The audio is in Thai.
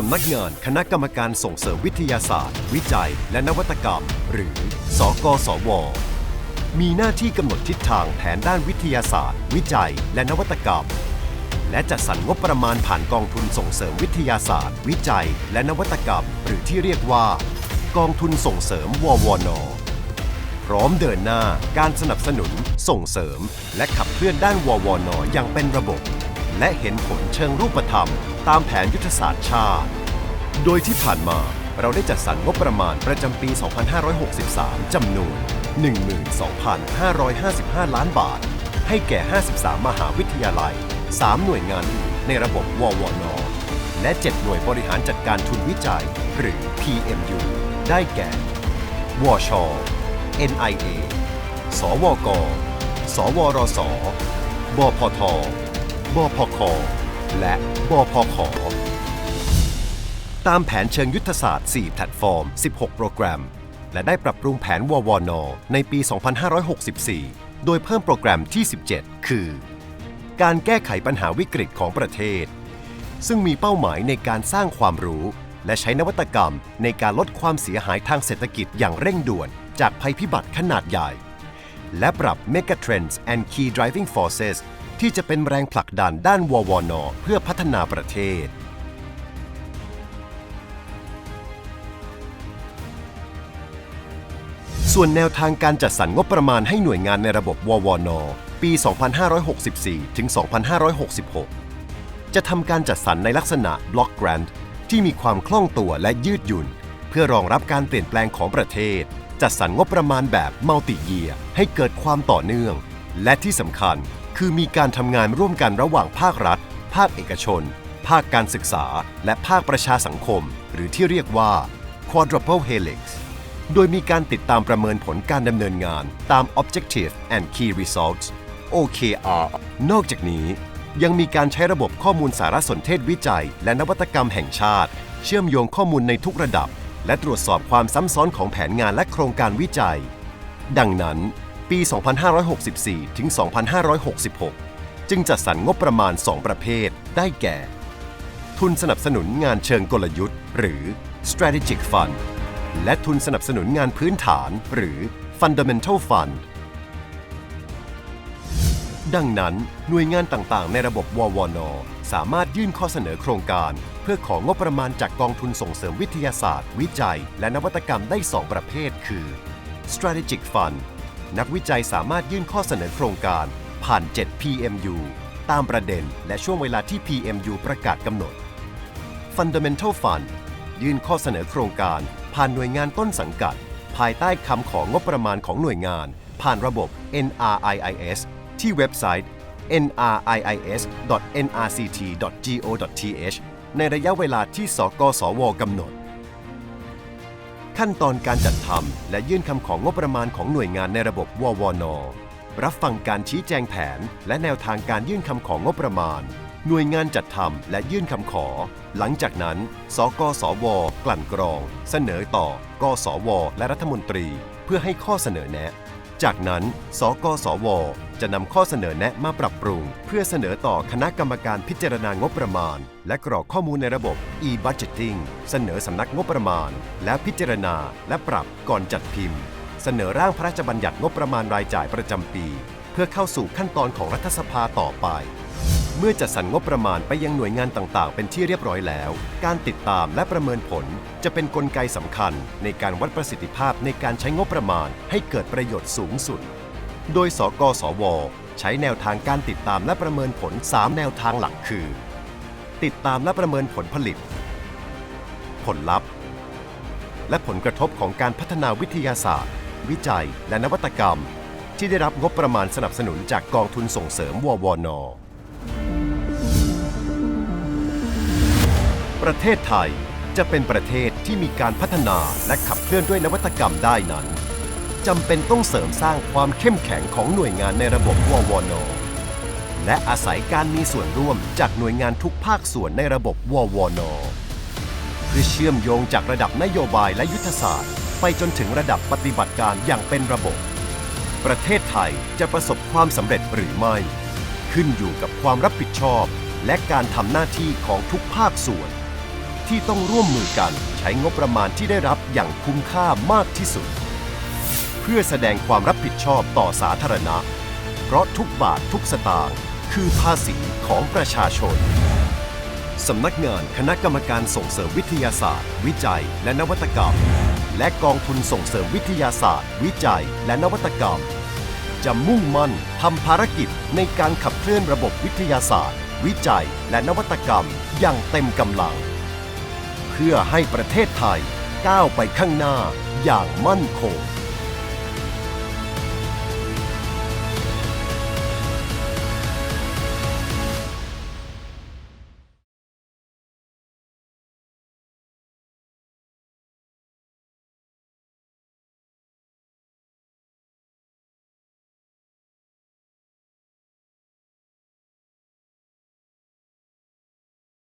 สำนักงานคณะกรรมการส่งเสริมวิทยาศาสตร์ วิจัย และนวัตกรรม หรือ สกสว มีหน้าที่กำหนดทิศทางแผนด้านวิทยาศาสตร์ วิจัย และนวัตกรรม และจัดสรรงบประมาณผ่านกองทุนส่งเสริมวิทยาศาสตร์ วิจัย และนวัตกรรม หรือที่เรียกว่า กองทุนส่งเสริม ววน พร้อมเดินหน้าการสนับสนุน ส่งเสริม และขับเคลื่อนด้านววนอย่างเป็นระบบ และเห็นผลเชิงรูปธรรม ตามแผนยุทธศาสตร์ชาติ โดยที่ผ่านมาเราได้จัดสรรงบประมาณประจำปี 2563 จำนวน 12,555 ล้านบาท ให้แก่ 53 มหาวิทยาลัย 3 หน่วยงานอื่นในระบบววน และ 7 หน่วยบริหารจัดการทุนวิจัย หรือ PMU ได้แก่ วช NIA สวก สวรส บพท บพค และบพขตามแผนเชิงยุทธศาสตร์ 4 แพลตฟอร์ม 16 โปรแกรม และได้ปรับปรุงแผนววน ในปี 2564 โดยเพิ่มโปรแกรมที่ 17 คือ การแก้ไขปัญหาวิกฤตของประเทศ ซึ่งมีเป้าหมายในการสร้างความรู้ และใช้นวัตกรรมในการลดความเสียหายทางเศรษฐกิจอย่างเร่งด่วนจากภัยพิบัติขนาดใหญ่ และปรับ Megatrends and Key Driving Forces ที่จะเป็นแรงผลักดันด้านววน เพื่อพัฒนาประเทศ ส่วนแนวทางการจัดสรรงบประมาณให้หน่วยงานในระบบววนปี 2564 ถึง 2566 จะทำการจัดสรรในลักษณะ Block Grant ที่มีความคล่องตัวและยืดหยุ่น เพื่อรองรับการเปลี่ยนแปลงของประเทศ จัดสรรงบประมาณแบบ Multi Year ให้เกิดความต่อเนื่อง และที่สำคัญ คือมีการทำงานร่วมกันระหว่างภาครัฐ ภาคเอกชน ภาคการศึกษา และภาคประชาสังคม หรือที่เรียกว่า Quadruple Helix โดยมีการติดตามประเมินผลการดำเนินงานตาม Objective and Key Results OKR นอกจากนี้ ยังมีการใช้ระบบข้อมูลสารสนเทศวิจัย และนวัตกรรมแห่งชาติ เชื่อมโยงข้อมูลในทุกระดับ และตรวจสอบความซ้ำซ้อนของแผนงานและโครงการวิจัย ดังนั้น ปี 2564 ถึง 2566 จึงจัดสรรงบประมาณ 2 ประเภท ได้แก่ ทุนสนับสนุนงานเชิงกลยุทธ์ หรือ strategic fund และทุนสนับสนุนงานพื้นฐาน หรือ fundamental fund ดังนั้น หน่วยงานต่างๆ ในระบบววนสามารถยื่นข้อเสนอโครงการ เพื่อของงบประมาณจากกองทุนส่งเสริมวิทยาศาสตร์ วิจัย และนวัตกรรมได้ 2 ประเภท คือ strategic fund นักวิจัยสามารถยื่นข้อเสนอโครงการ ผ่าน 7 PMU ตามประเด็นและช่วงเวลาที่ PMU ประกาศกำหนด Fundamental Fund ยื่นข้อเสนอโครงการ ผ่านหน่วยงานต้นสังกัด ภายใต้คำของงบประมาณของหน่วยงาน ผ่านระบบ NRIIS ที่เว็บไซต์ nriis.nrct.go.th ในระยะเวลาที่สกสวกำหนด ขั้นตอนการจัดทำและยื่นคำของงบประมาณของหน่วยงานในระบบววน รับฟังการชี้แจงแผน และแนวทางการยื่นคำของงบประมาณ หน่วยงานจัดทำและยื่นคำขอ หลังจากนั้น สกสว กลั่นกรอง เสนอต่อ กสว และรัฐมนตรี เพื่อให้ข้อเสนอแนะ จากนั้น สกสว จะนำข้อเสนอแนะมาปรับปรุง เพื่อเสนอต่อคณะกรรมการพิจารณางบประมาณ และกรอกข้อมูลในระบบ e-budgeting เสนอสำนักงบประมาณ และพิจารณา และปรับก่อนจัดพิมพ์ เสนอร่างพระราชบัญญัติงบประมาณรายจ่ายประจำปี เพื่อเข้าสู่ขั้นตอนของรัฐสภาต่อไป เมื่อจัดสรรงบประมาณไปยังหน่วยงานต่าง ๆ เป็นที่เรียบร้อยแล้ว การติดตามและประเมินผล จะเป็นนกลไกสำคัญในการวัดประสิทธิภาพในการใช้งบประมาณให้เกิดประโยชน์สูงสุด โดยสกสว ใช้แนวทางการติดตามและประเมินผล 3 แนวทางหลักคือ ติดตามและประเมินผลผลิต ผลลัพธ์ และผลกระทบของการพัฒนาวิทยาศาสตร์ วิจัย และนวัตกรรม ที่ได้รับงบประมาณสนับสนุนจากกองทุนส่งเสริมววน ประเทศไทยจะเป็นประเทศที่มีการพัฒนาและขับเคลื่อนด้วยนวัตกรรมได้นั้น จำเป็นต้องเสริมสร้างความเข้มแข็งของหน่วยงานในระบบววนและอาศัยการมีส่วนร่วมจากหน่วยงานทุกภาคส่วนในระบบววนเพื่อเชื่อมโยงจากระดับนโยบายและยุทธศาสตร์ ไปจนถึงระดับปฏิบัติการอย่างเป็นระบบ ประเทศไทยจะประสบความสำเร็จหรือไม่ ขึ้นอยู่กับความรับผิดชอบ และการทำหน้าที่ของทุกภาคส่วน ที่ต้องร่วมมือกันใช้งบประมาณที่ได้รับอย่างคุ้มค่ามากที่สุด เพื่อแสดงความรับผิดชอบต่อสาธารณะ เพราะทุกบาททุกสตางค์คือภาษีของประชาชน สำนักงานคณะกรรมการส่งเสริมวิทยาศาสตร์ วิจัย และนวัตกรรม และกองทุนส่งเสริมวิทยาศาสตร์ วิจัย และนวัตกรรม จะมุ่งมั่นทำภารกิจในการขับเคลื่อนระบบวิทยาศาสตร์ วิจัย และนวัตกรรมอย่างเต็มกำลัง เพื่อให้ประเทศไทยก้าวไปข้างหน้าอย่างมั่นคง